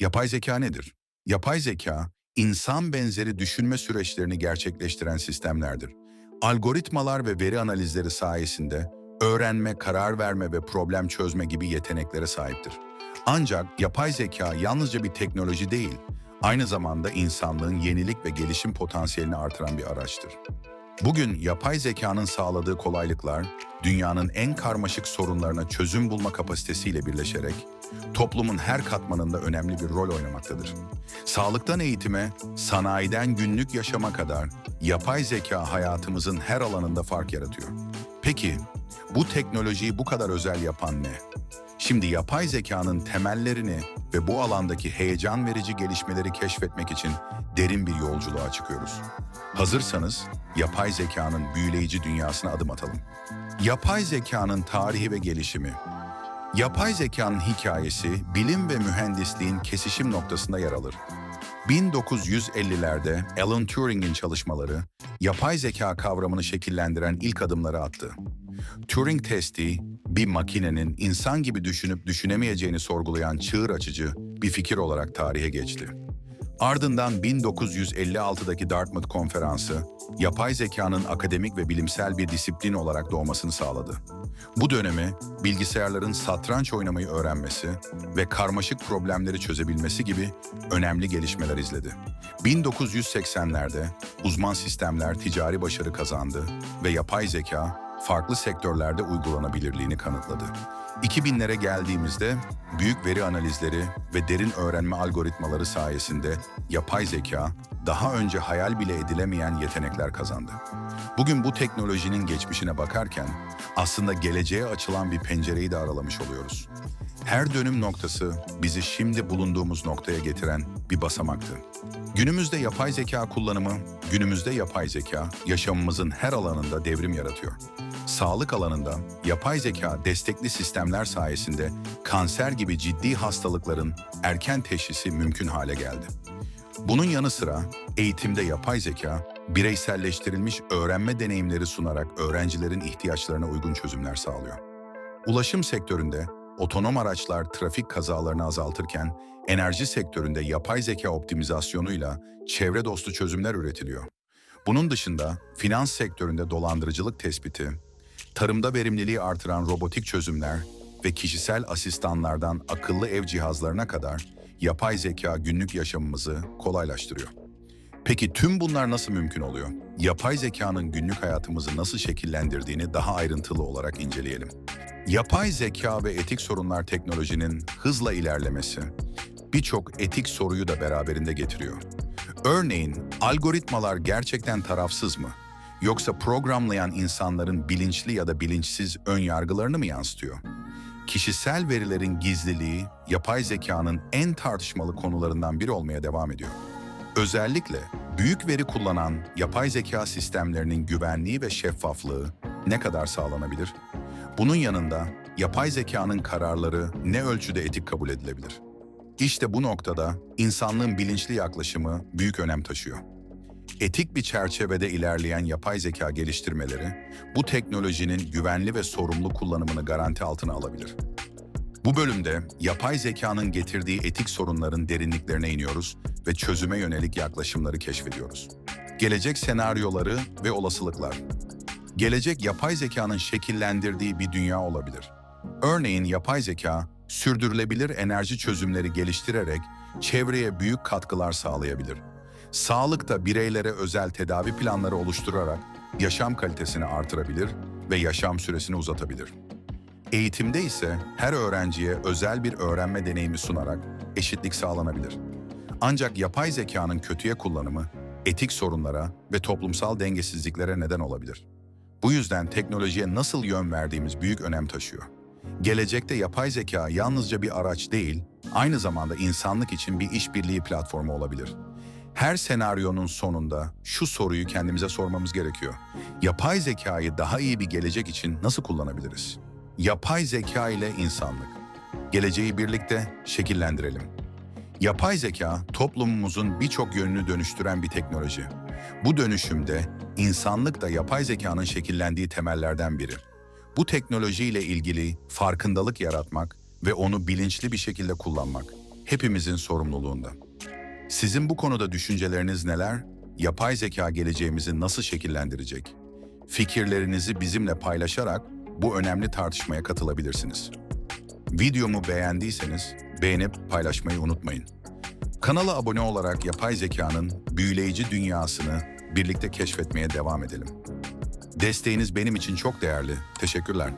Yapay zeka nedir? Yapay zeka, insan benzeri düşünme süreçlerini gerçekleştiren sistemlerdir. Algoritmalar ve veri analizleri sayesinde öğrenme, karar verme ve problem çözme gibi yeteneklere sahiptir. Ancak yapay zeka yalnızca bir teknoloji değil, aynı zamanda insanlığın yenilik ve gelişim potansiyelini artıran bir araçtır. Bugün yapay zekanın sağladığı kolaylıklar, dünyanın en karmaşık sorunlarına çözüm bulma kapasitesiyle birleşerek, toplumun her katmanında önemli bir rol oynamaktadır. Sağlıktan eğitime, sanayiden günlük yaşama kadar yapay zeka hayatımızın her alanında fark yaratıyor. Peki, bu teknolojiyi bu kadar özel yapan ne? Şimdi yapay zekanın temellerini ve bu alandaki heyecan verici gelişmeleri keşfetmek için derin bir yolculuğa çıkıyoruz. Hazırsanız yapay zekanın büyüleyici dünyasına adım atalım. Yapay zekanın tarihi ve gelişimi. Yapay zekanın hikayesi bilim ve mühendisliğin kesişim noktasında yer alır. 1950'lerde Alan Turing'in çalışmaları yapay zeka kavramını şekillendiren ilk adımları attı. Turing testi, bir makinenin insan gibi düşünüp düşünemeyeceğini sorgulayan çığır açıcı bir fikir olarak tarihe geçti. Ardından 1956'daki Dartmouth Konferansı, yapay zekanın akademik ve bilimsel bir disiplin olarak doğmasını sağladı. Bu dönemi bilgisayarların satranç oynamayı öğrenmesi ve karmaşık problemleri çözebilmesi gibi önemli gelişmeler izledi. 1980'lerde uzman sistemler ticari başarı kazandı ve yapay zeka farklı sektörlerde uygulanabilirliğini kanıtladı. 2000'lere geldiğimizde büyük veri analizleri ve derin öğrenme algoritmaları sayesinde yapay zeka daha önce hayal bile edilemeyen yetenekler kazandı. Bugün bu teknolojinin geçmişine bakarken aslında geleceğe açılan bir pencereyi de aralamış oluyoruz. Her dönüm noktası bizi şimdi bulunduğumuz noktaya getiren bir basamaktı. Günümüzde yapay zeka kullanımı, günümüzde yapay zeka yaşamımızın her alanında devrim yaratıyor. Sağlık alanında yapay zeka destekli sistemler sayesinde kanser gibi ciddi hastalıkların erken teşhisi mümkün hale geldi. Bunun yanı sıra eğitimde yapay zeka, bireyselleştirilmiş öğrenme deneyimleri sunarak öğrencilerin ihtiyaçlarına uygun çözümler sağlıyor. Ulaşım sektöründe otonom araçlar trafik kazalarını azaltırken enerji sektöründe yapay zeka optimizasyonuyla çevre dostu çözümler üretiliyor. Bunun dışında finans sektöründe dolandırıcılık tespiti, tarımda verimliliği artıran robotik çözümler ve kişisel asistanlardan akıllı ev cihazlarına kadar yapay zeka günlük yaşamımızı kolaylaştırıyor. Peki tüm bunlar nasıl mümkün oluyor? Yapay zekanın günlük hayatımızı nasıl şekillendirdiğini daha ayrıntılı olarak inceleyelim. Yapay zeka ve etik sorunlar teknolojinin hızla ilerlemesi birçok etik soruyu da beraberinde getiriyor. Örneğin algoritmalar gerçekten tarafsız mı? Yoksa programlayan insanların bilinçli ya da bilinçsiz ön yargılarını mı yansıtıyor? Kişisel verilerin gizliliği yapay zekanın en tartışmalı konularından biri olmaya devam ediyor. Özellikle büyük veri kullanan yapay zeka sistemlerinin güvenliği ve şeffaflığı ne kadar sağlanabilir? Bunun yanında yapay zekanın kararları ne ölçüde etik kabul edilebilir? İşte bu noktada insanlığın bilinçli yaklaşımı büyük önem taşıyor. Etik bir çerçevede ilerleyen yapay zeka geliştirmeleri bu teknolojinin güvenli ve sorumlu kullanımını garanti altına alabilir. Bu bölümde yapay zekanın getirdiği etik sorunların derinliklerine iniyoruz ve çözüme yönelik yaklaşımları keşfediyoruz. Gelecek senaryoları ve olasılıklar. Gelecek yapay zekanın şekillendirdiği bir dünya olabilir. Örneğin yapay zeka, sürdürülebilir enerji çözümleri geliştirerek çevreye büyük katkılar sağlayabilir. Sağlıkta bireylere özel tedavi planları oluşturarak yaşam kalitesini artırabilir ve yaşam süresini uzatabilir. Eğitimde ise her öğrenciye özel bir öğrenme deneyimi sunarak eşitlik sağlanabilir. Ancak yapay zekanın kötüye kullanımı etik sorunlara ve toplumsal dengesizliklere neden olabilir. Bu yüzden teknolojiye nasıl yön verdiğimiz büyük önem taşıyor. Gelecekte yapay zeka yalnızca bir araç değil, aynı zamanda insanlık için bir işbirliği platformu olabilir. Her senaryonun sonunda şu soruyu kendimize sormamız gerekiyor. Yapay zekayı daha iyi bir gelecek için nasıl kullanabiliriz? Yapay zeka ile insanlık. Geleceği birlikte şekillendirelim. Yapay zeka toplumumuzun birçok yönünü dönüştüren bir teknoloji. Bu dönüşümde insanlık da yapay zekanın şekillendiği temellerden biri. Bu teknolojiyle ilgili farkındalık yaratmak ve onu bilinçli bir şekilde kullanmak. hepimizin sorumluluğunda. Sizin bu konuda düşünceleriniz neler? Yapay zeka geleceğimizi nasıl şekillendirecek? Fikirlerinizi bizimle paylaşarak bu önemli tartışmaya katılabilirsiniz. Videomu beğendiyseniz beğenip paylaşmayı unutmayın. Kanala abone olarak yapay zekanın büyüleyici dünyasını birlikte keşfetmeye devam edelim. Desteğiniz benim için çok değerli. Teşekkürler.